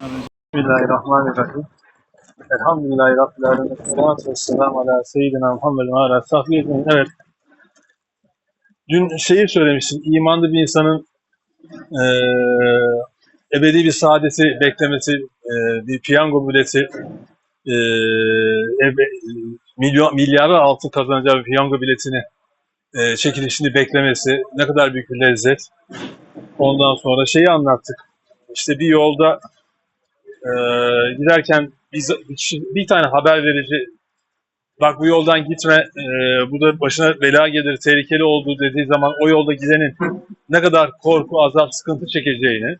Bismillahirrahmanirrahim. Elhamdülillahi Rabbil Alemin. Salatu vesselamu ala seyyidina Muhammed ve ala sahbihi. Evet. Dün şeyi söylemiştim. İmanlı bir insanın eee ebedi bir saadeti beklemesi, eee, bir piyango bileti, eee ebe, milyon, milyarlar altın kazanacağı bir piyango biletini eee çekilişini beklemesi ne kadar büyük bir lezzet. Ondan sonra şeyi anlattık. İşte bir yolda eee, giderken bir, bir, tane haber verici bak bu yoldan gitme eee, bu da başına bela gelir tehlikeli olduğu dediği zaman o yolda gidenin ne kadar korku azap sıkıntı çekeceğini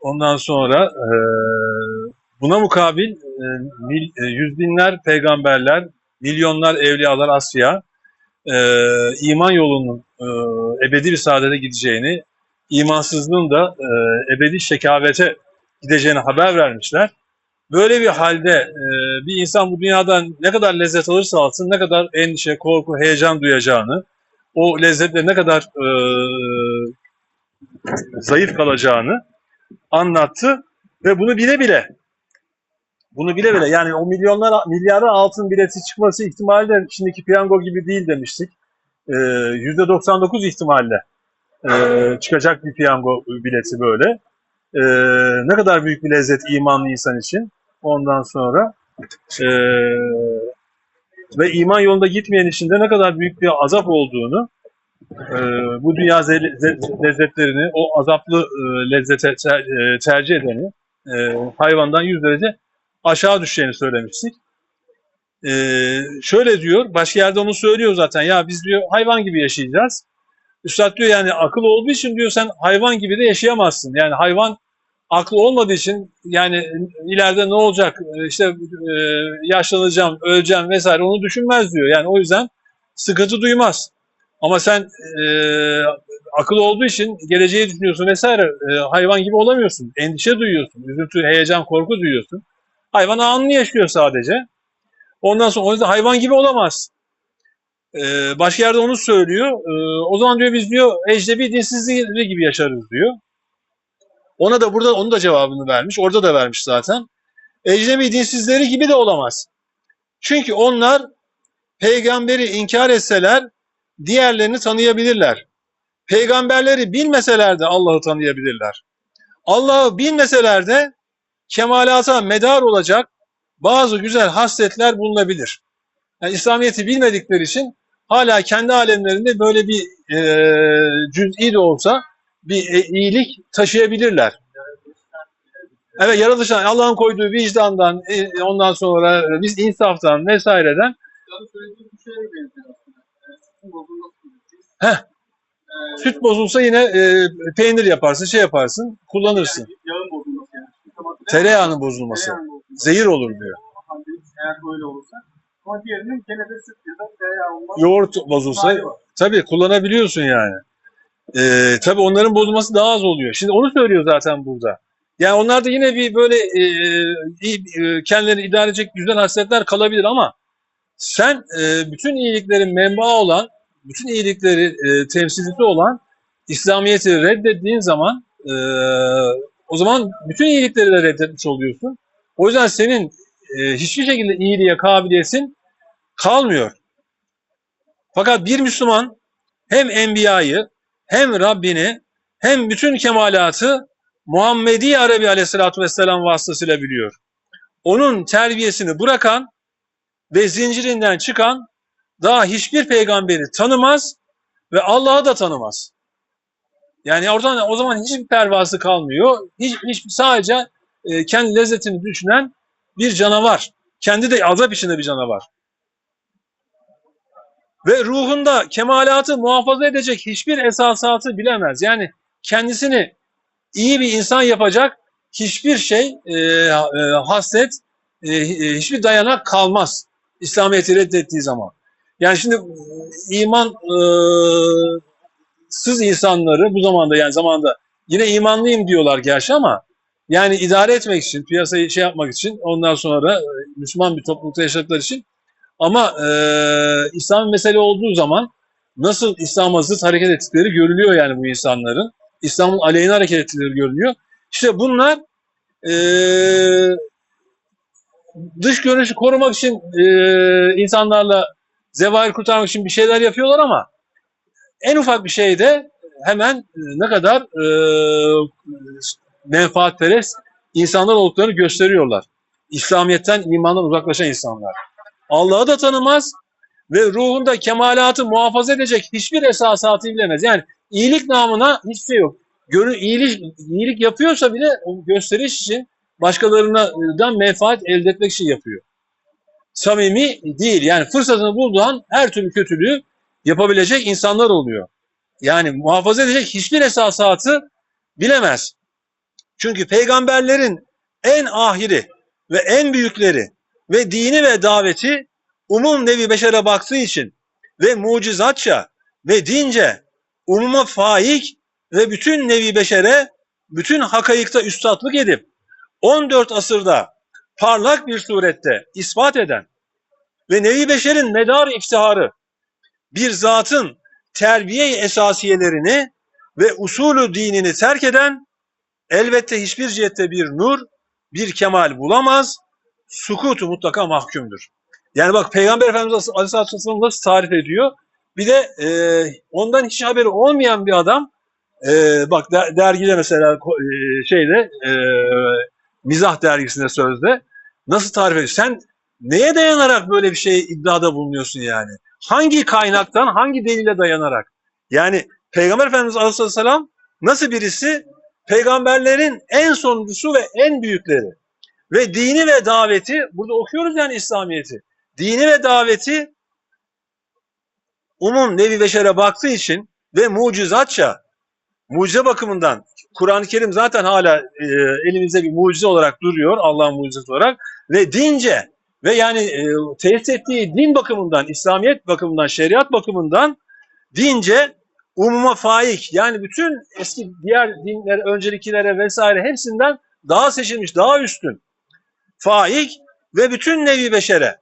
ondan sonra eee, buna mukabil eee, mil- eee, yüz binler peygamberler milyonlar evliyalar asya eee, iman yolunun eee, ebedi bir saadete gideceğini imansızlığın da eee, ebedi şekavete gideceğini haber vermişler. Böyle bir halde e, bir insan bu dünyadan ne kadar lezzet alırsa alsın, ne kadar endişe, korku, heyecan duyacağını, o lezzetle ne kadar e, zayıf kalacağını anlattı ve bunu bile bile bunu bile bile yani o milyonlar milyara altın bileti çıkması ihtimali de şimdiki piyango gibi değil demiştik. E, %99 ihtimalle e, çıkacak bir piyango bileti böyle. E, ne kadar büyük bir lezzet imanlı insan için. Ondan sonra e, ve iman yolunda gitmeyen için de ne kadar büyük bir azap olduğunu e, bu dünya ze- ze- lezzetlerini o azaplı e, lezzete e, tercih edeni e, hayvandan yüz derece aşağı düşeceğini söylemiştik. E, şöyle diyor, başka yerde onu söylüyor zaten. Ya biz diyor hayvan gibi yaşayacağız. Üstad diyor yani akıl olduğu için diyor sen hayvan gibi de yaşayamazsın. Yani hayvan aklı olmadığı için yani ileride ne olacak e, işte e, yaşlanacağım, öleceğim vesaire onu düşünmez diyor. Yani o yüzden sıkıntı duymaz. Ama sen e, akıl olduğu için geleceği düşünüyorsun vesaire e, hayvan gibi olamıyorsun. Endişe duyuyorsun, üzüntü, heyecan, korku duyuyorsun. Hayvan anını yaşıyor sadece. Ondan sonra o yüzden hayvan gibi olamaz. E, başka yerde onu söylüyor. E, o zaman diyor biz diyor ecnebi dinsizliği gibi yaşarız diyor. Ona da burada onun da cevabını vermiş. Orada da vermiş zaten. Ecnebi dinsizleri gibi de olamaz. Çünkü onlar peygamberi inkar etseler diğerlerini tanıyabilirler. Peygamberleri bilmeseler de Allah'ı tanıyabilirler. Allah'ı bilmeseler de kemalata medar olacak bazı güzel hasletler bulunabilir. Yani İslamiyet'i bilmedikleri için hala kendi alemlerinde böyle bir e, cüz'i de olsa bir e, iyilik taşıyabilirler. Evet yaratılıştan Allah'ın koyduğu vicdandan e, ondan sonra e, biz insaftan vesaireden gibi. Heh. Süt bozulsa yine e, peynir yaparsın şey yaparsın kullanırsın. Yağın bozulması yani. Tereyağının bozulması. Zehir olur diyor. Eğer böyle olursa. Ama diğerinin gene de süt ya da tereyağı olmaz. Yoğurt bozulsa tabii kullanabiliyorsun yani. Ee, tabii onların bozulması daha az oluyor. Şimdi onu söylüyor zaten burada. Yani onlar da yine bir böyle e, iyi, e, kendilerini idare edecek güzel hasletler kalabilir ama sen e, bütün iyiliklerin menbaı olan, bütün iyilikleri e, temsilcisi olan İslamiyet'i reddettiğin zaman e, o zaman bütün iyilikleri de reddetmiş oluyorsun. O yüzden senin e, hiçbir şekilde iyiliğe kabiliyetin kalmıyor. Fakat bir Müslüman hem Enbiya'yı hem Rabbini hem bütün kemalatı Muhammedi Arabi Aleyhisselatü Vesselam vasıtasıyla biliyor. Onun terbiyesini bırakan ve zincirinden çıkan daha hiçbir peygamberi tanımaz ve Allah'ı da tanımaz. Yani oradan o zaman hiçbir pervası kalmıyor. Hiç, hiç sadece e, kendi lezzetini düşünen bir canavar. Kendi de azap içinde bir canavar. Ve ruhunda kemalatı muhafaza edecek hiçbir esasatı bilemez. Yani kendisini iyi bir insan yapacak hiçbir şey, e, e, haslet, e, e, hiçbir dayanak kalmaz. İslamiyet'i reddettiği zaman. Yani şimdi e, iman e, sız insanları bu zamanda yani zamanda yine imanlıyım diyorlar gerçi ama yani idare etmek için, piyasayı şey yapmak için ondan sonra e, Müslüman bir toplulukta yaşadıkları için ama e, İslam mesele olduğu zaman nasıl İslam'a zıt hareket ettikleri görülüyor yani bu insanların. İslam'ın aleyhine hareket ettikleri görülüyor. İşte bunlar e, dış görünüşü korumak için e, insanlarla zevahir kurtarmak için bir şeyler yapıyorlar ama en ufak bir şeyde hemen e, ne kadar e, menfaatperest insanlar olduklarını gösteriyorlar. İslamiyet'ten, imandan uzaklaşan insanlar. Allah'ı da tanımaz ve ruhunda kemalatı muhafaza edecek hiçbir esasatı bilemez. Yani iyilik namına hiçbir şey yok. Görü, iyilik, iyilik yapıyorsa bile gösteriş için başkalarından menfaat elde etmek için yapıyor. Samimi değil. Yani fırsatını bulduğu an her türlü kötülüğü yapabilecek insanlar oluyor. Yani muhafaza edecek hiçbir esasatı bilemez. Çünkü peygamberlerin en ahiri ve en büyükleri ve dini ve daveti umum nevi beşere baktığı için ve mucizatça ve dince umuma faik ve bütün nevi beşere bütün hakayıkta üstatlık edip 14 asırda parlak bir surette ispat eden ve nevi beşerin medar iftiharı bir zatın terbiye esasiyelerini ve usulü dinini terk eden elbette hiçbir cihette bir nur, bir kemal bulamaz, sukutu mutlaka mahkumdur. Yani bak Peygamber Efendimiz Aleyhisselatü Vesselam nasıl tarif ediyor? Bir de e, ondan hiç haberi olmayan bir adam e, bak der- dergide mesela e, şeyde e, mizah dergisinde sözde nasıl tarif ediyor? Sen neye dayanarak böyle bir şey iddiada bulunuyorsun yani? Hangi kaynaktan, hangi delile dayanarak? Yani Peygamber Efendimiz Aleyhisselam nasıl birisi? Peygamberlerin en sonuncusu ve en büyükleri. Ve dini ve daveti, burada okuyoruz yani İslamiyet'i. Dini ve daveti umum nevi beşere baktığı için ve mucizatça, mucize bakımından Kur'an-ı Kerim zaten hala e, elimizde bir mucize olarak duruyor, Allah'ın mucizesi olarak. Ve dince ve yani e, tesis ettiği din bakımından, İslamiyet bakımından, şeriat bakımından dince umuma faik. Yani bütün eski diğer dinler, öncelikilere vesaire hepsinden daha seçilmiş, daha üstün faik ve bütün nevi beşere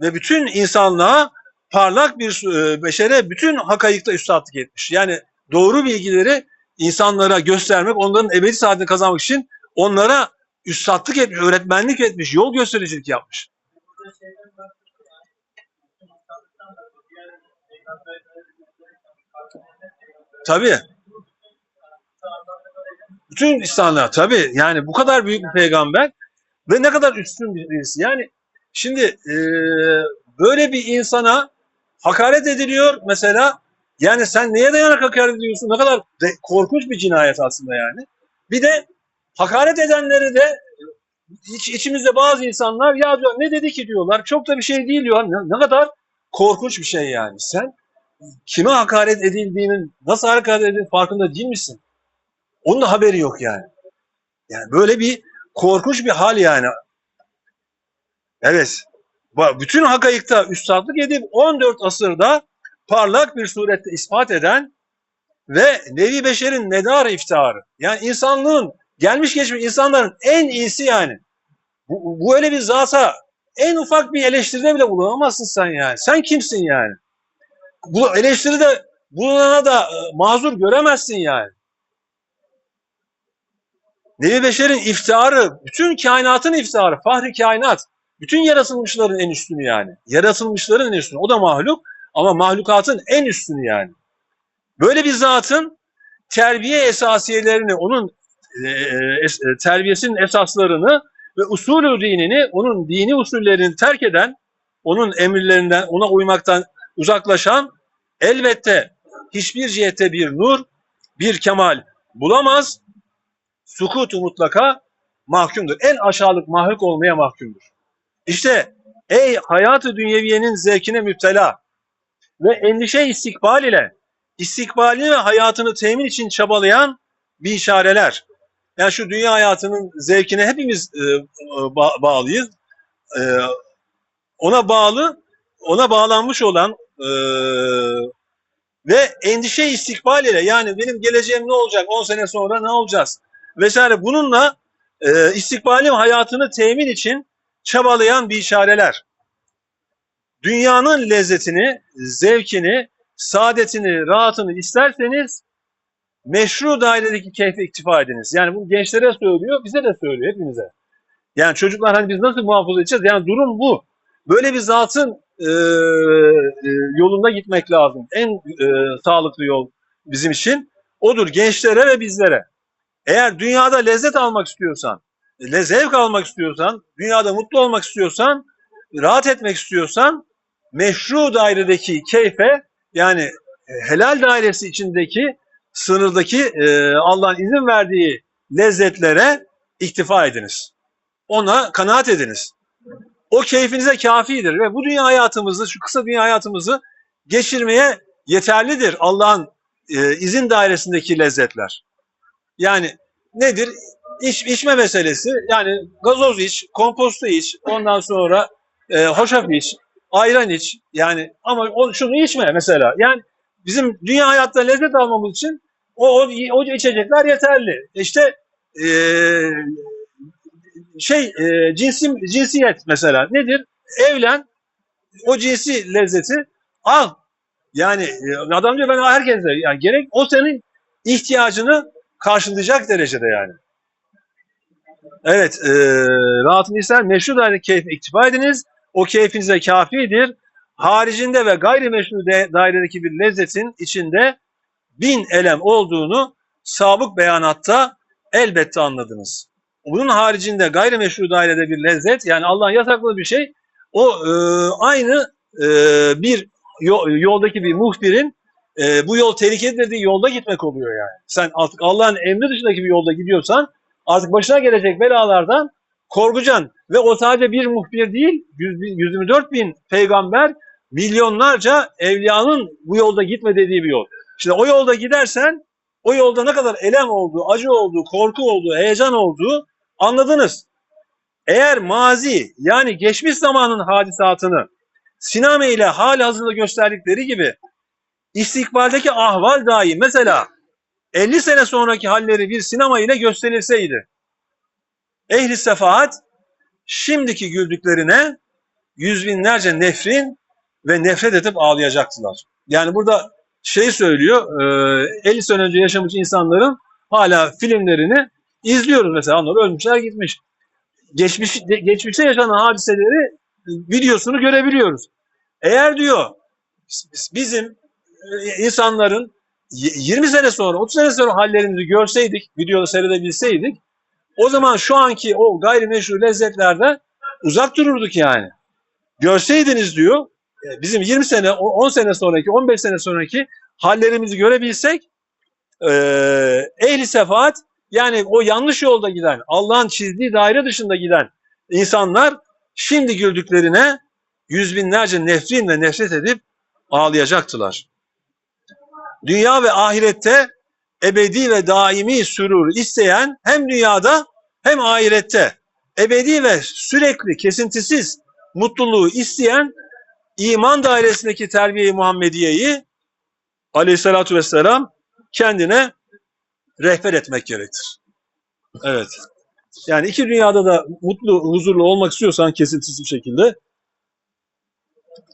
ve bütün insanlığa parlak bir e, beşere bütün hakayıkta üstadlık etmiş. Yani doğru bilgileri insanlara göstermek, onların ebedi saadetini kazanmak için onlara üstadlık etmiş, öğretmenlik etmiş, yol göstericilik yapmış. Tabii. Bütün insanlar tabii yani bu kadar büyük bir peygamber ve ne kadar üstün bir birisi. Yani şimdi e, böyle bir insana hakaret ediliyor mesela. Yani sen neye dayanarak hakaret ediyorsun? Ne kadar de- korkunç bir cinayet aslında yani. Bir de hakaret edenleri de iç, içimizde bazı insanlar ya diyor ne dedi ki diyorlar. Çok da bir şey değil diyor. Ne, ne kadar korkunç bir şey yani. Sen kime hakaret edildiğinin, nasıl hakaret edildiğinin farkında değil misin? Onun da haberi yok yani. Yani böyle bir korkunç bir hal yani. Evet. Bütün hakayıkta üstadlık edip 14 asırda parlak bir surette ispat eden ve Nevi Beşer'in medar iftiharı. Yani insanlığın, gelmiş geçmiş insanların en iyisi yani. Bu, bu öyle bir zata en ufak bir eleştiride bile bulunamazsın sen yani. Sen kimsin yani? Bu eleştiride bulunana da e, mazur göremezsin yani. Nevi Beşer'in iftiharı, bütün kainatın iftiharı, fahri kainat. Bütün yaratılmışların en üstünü yani. Yaratılmışların en üstünü. O da mahluk ama mahlukatın en üstünü yani. Böyle bir zatın terbiye esasiyelerini, onun e, es- e, terbiyesinin esaslarını ve usulü dinini, onun dini usullerini terk eden, onun emirlerinden, ona uymaktan uzaklaşan elbette hiçbir cihette bir nur, bir kemal bulamaz. Sukutu mutlaka mahkumdur. En aşağılık mahluk olmaya mahkumdur. İşte ey hayatı dünyeviyenin zevkine müptela ve endişe istikbal ile istikbalini ve hayatını temin için çabalayan bir işareler. Yani şu dünya hayatının zevkine hepimiz e, ba- bağlıyız. E, ona bağlı, ona bağlanmış olan e, ve endişe istikbal ile yani benim geleceğim ne olacak, 10 sene sonra ne olacağız vesaire bununla e, istikbalim hayatını temin için çabalayan bir işareler. Dünyanın lezzetini, zevkini, saadetini, rahatını isterseniz meşru dairedeki keyfe iktifa ediniz. Yani bu gençlere söylüyor, bize de söylüyor hepimize. Yani çocuklar hani biz nasıl muhafaza edeceğiz? Yani durum bu. Böyle bir zatın e, e, yolunda gitmek lazım. En e, sağlıklı yol bizim için odur gençlere ve bizlere. Eğer dünyada lezzet almak istiyorsan, zevk almak istiyorsan, dünyada mutlu olmak istiyorsan, rahat etmek istiyorsan meşru dairedeki keyfe yani e, helal dairesi içindeki sınırdaki e, Allah'ın izin verdiği lezzetlere iktifa ediniz. Ona kanaat ediniz. O keyfinize kafidir ve bu dünya hayatımızı, şu kısa dünya hayatımızı geçirmeye yeterlidir Allah'ın e, izin dairesindeki lezzetler. Yani nedir? İç, içme meselesi. Yani gazoz iç, komposto iç, ondan sonra e, hoşaf iç, ayran iç. Yani ama o, şunu içme mesela. Yani bizim dünya hayatta lezzet almamız için o, o, o içecekler yeterli. İşte e, şey e, cinsi, cinsiyet mesela nedir? Evlen, o cinsi lezzeti al. Yani e, adam diyor ben herkese yani gerek o senin ihtiyacını karşılayacak derecede yani. Evet, e, rahatını ister meşru daire keyfe iktifa ediniz. O keyfinize kafidir. Haricinde ve gayrimeşru de, dairedeki bir lezzetin içinde bin elem olduğunu sabık beyanatta elbette anladınız. Bunun haricinde gayrimeşru dairede bir lezzet yani Allah'ın yasakladığı bir şey o e, aynı e, bir yo- yoldaki bir muhbirin e, bu yol tehlikeli dediği yolda gitmek oluyor yani. Sen artık Allah'ın emri dışındaki bir yolda gidiyorsan artık başına gelecek belalardan korkacaksın. Ve o sadece bir muhbir değil, 100 bin- 124 bin peygamber, milyonlarca evliyanın bu yolda gitme dediği bir yol. Şimdi o yolda gidersen o yolda ne kadar elem olduğu, acı olduğu, korku olduğu, heyecan olduğu anladınız. Eğer mazi yani geçmiş zamanın hadisatını siname ile hali hazırda gösterdikleri gibi istikbaldeki ahval dahi mesela 50 sene sonraki halleri bir sinema ile gösterilseydi ehli sefahat şimdiki güldüklerine yüz binlerce nefrin ve nefret edip ağlayacaktılar. Yani burada şey söylüyor, e, 50 sene önce yaşamış insanların hala filmlerini izliyoruz mesela. Onlar ölmüşler gitmiş. Geçmiş, geçmişte yaşanan hadiseleri e, videosunu görebiliyoruz. Eğer diyor biz- bizim e, insanların y- 20 sene sonra, 30 sene sonra hallerimizi görseydik, videoda seyredebilseydik o zaman şu anki o gayrimeşru lezzetlerden uzak dururduk yani. Görseydiniz diyor, e, bizim 20 sene, o- 10 sene sonraki, 15 sene sonraki hallerimizi görebilsek e, ehli sefaat yani o yanlış yolda giden, Allah'ın çizdiği daire dışında giden insanlar şimdi güldüklerine yüz binlerce nefrin ve nefret edip ağlayacaktılar. Dünya ve ahirette ebedi ve daimi sürur isteyen hem dünyada hem ahirette ebedi ve sürekli kesintisiz mutluluğu isteyen iman dairesindeki terbiye-i Muhammediye'yi aleyhissalatü vesselam kendine rehber etmek gerektir. Evet. Yani iki dünyada da mutlu, huzurlu olmak istiyorsan kesintisiz bir şekilde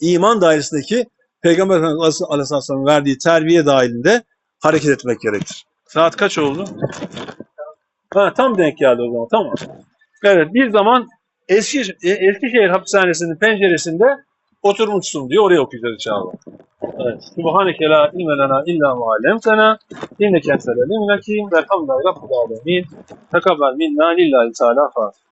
iman dairesindeki Peygamber Efendimiz Aleyhisselam'ın verdiği terbiye dahilinde hareket etmek gerekir. Saat kaç oldu? Ha, tam denk geldi o zaman. Tamam. Evet bir zaman Eski, e, Eskişehir hapishanesinin penceresinde oturmuşsun diyor. Oraya okuyacağız inşallah. Evet. Subhaneke la ilme illa ma allamtena inneke entel alimul hakim. Velhamdülillahi rabbil alamin. Tekabbel minna lillahi teala. Fatiha.